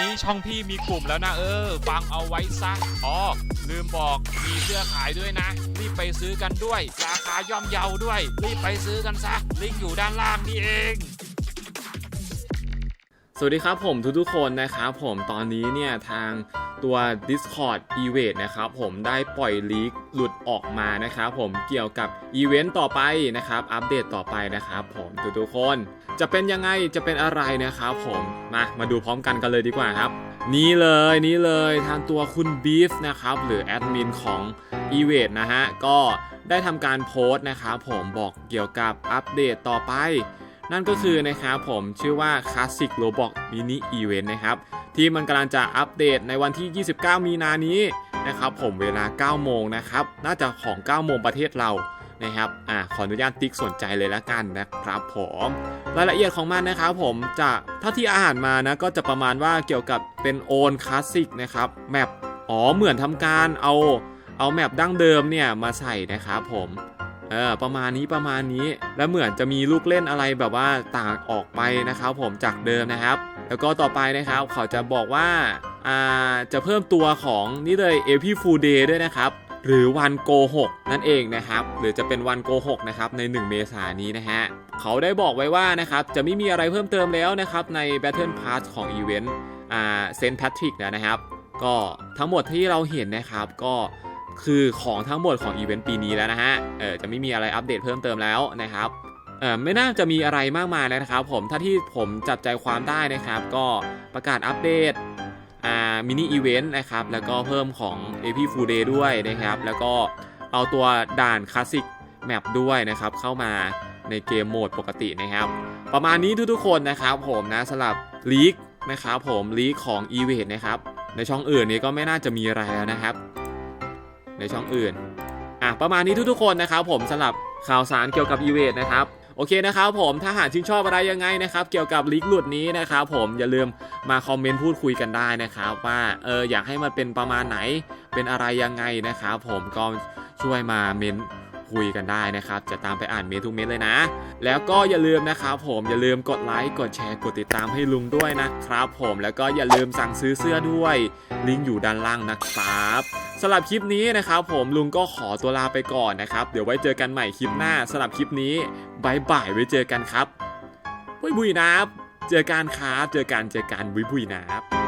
นี้ช่องพี่มีกลุ่มแล้วนะเออ ฟังเอาไว้ซะอ๋อลืมบอกมีเสื้อขายด้วยนะ รีบไปซื้อกันด้วย ราคาย่อมเยาด้วย รีบไปซื้อกันซะลิงก์อยู่ด้านล่างนี่เอง สวัสดีครับผมทุกๆคนนะครับผมตอนนี้เนี่ยทางตัว Discord Event นะครับผมได้ปล่อยลีกหลุดออกมานะครับผมเกี่ยวกับอีเวนต์ต่อไปนะครับอัปเดตต่อไปนะครับผมทุกๆคนจะเป็นยังไงจะเป็นอะไรนะครับผมมามาดูพร้อมกันกันเลยดีกว่าครับ นี่เลยนี่เลยทางตัวคุณบีฟนะครับหรือแอดมินของ e v e n t นะฮะก็ได้ทำการโพสต์นะครับผมบอกเกี่ยวกับอัปเดตต่อไป นั่นก็คือนะครับผมชื่อว่า Classic Roblox Mini Event นะครับ ที่มันกำลังจะอัปเดตในวันที่ 29 มีนานี้นะครับผมเวลา 9 โมงนะครับ น่าจะของ 9 โมงประเทศเรานะครับอ่าขออนุญาตติ๊กสนใจเลยละกันนะครับผมรายละเอียดของมันนะครับผมจะเท่าที่อาหารมานะก็จะประมาณว่าเกี่ยวกับเป็นโอนคลาสสิกนะครับแมปอ๋อเหมือนทำการเอาเอาแมปดั้งเดิมเนี่ยมาใส่นะครับผม เออประมาณนี้ประมาณนี้ แล้วเหมือนจะมีลูกเล่นอะไรแบบว่าต่างออกไปนะครับ ผมจากเดิมนะครับ แล้วก็ต่อไปนะครับ เขาจะบอกว่าอ่าจะเพิ่มตัวของนี่เลยเอพีฟูเดย์ด้วยนะครับ หรือวันโกหกนั่นเองนะครับ หรือจะเป็นวันโกหกนะครับใน 1 เมษายนนี้นะฮะเขาได้บอกไว้ว่านะครับจะไม่มีอะไรเพิ่มเติมแล้วนะครับใน Battle Pass ของอีเวนต์อ่าเซนต์แพทริกนะครับ ก็ทั้งหมดที่เราเห็นนะครับก็ คือของทั้งหมดของอีเวนต์ปีนี้แล้วนะฮะ เออจะไม่มีอะไรอัปเดตเพิ่มเติมแล้วนะครับเออไม่น่าจะมีอะไรมากมายนะครับผม ถ้าที่ผมจับใจความได้นะครับ ก็ประกาศอัปเดตอ่ามินิอีเวนต์นะครับ แล้วก็เพิ่มของ AP Full Day ด้วยนะครับ แล้วก็เอาตัวด่านคลาสสิกแมปด้วยนะครับ เข้ามาในเกมโหมดปกตินะครับ ประมาณนี้ทุกๆคนนะครับผมนะสำหรับลีกนะครับผมลีกของอีเวนต์นะครับในช่องอื่นนี้ก็ไม่น่าจะมีอะไรแล้วนะครับ ในช่องอื่นอะประมาณนี้ทุกๆคนนะครับผมสำหรับข่าวสารเกี่ยวกับอีเวนต์นะครับโอเคนะครับผมถ้าหากชื่นชอบอะไรยังไงนะครับ เกี่ยวกับลิกหลุดนี้นะครับผมอย่าลืมมาคอมเมนต์พูดคุยกันได้นะครับ ว่าเอออยากให้มันเป็นประมาณไหนเป็นอะไรยังไงนะครับผมก็ช่วยมาเมน คุยกันได้นะครับ จะตามไปอ่านเมนทุกเมนเลยนะ แล้วก็อย่าลืมนะครับผมอย่าลืมกดไลค์กดแชร์กดติดตามให้ลุงด้วยนะครับ ผมแล้วก็อย่าลืมสั่งซื้อเสื้อด้วย ลิงก์อยู่ด้านล่างนะครับสำหรับคลิปนี้นะครับ ผมลุงก็ขอตัวลาไปก่อนนะครับ เดี๋ยวไว้เจอกันใหม่คลิปหน้าสำหรับคลิปนี้บายบายไว้เจอกันครับบุยบุยนะครับ เจอกันครับเจอกันเจอกันบุยบุยนะครับ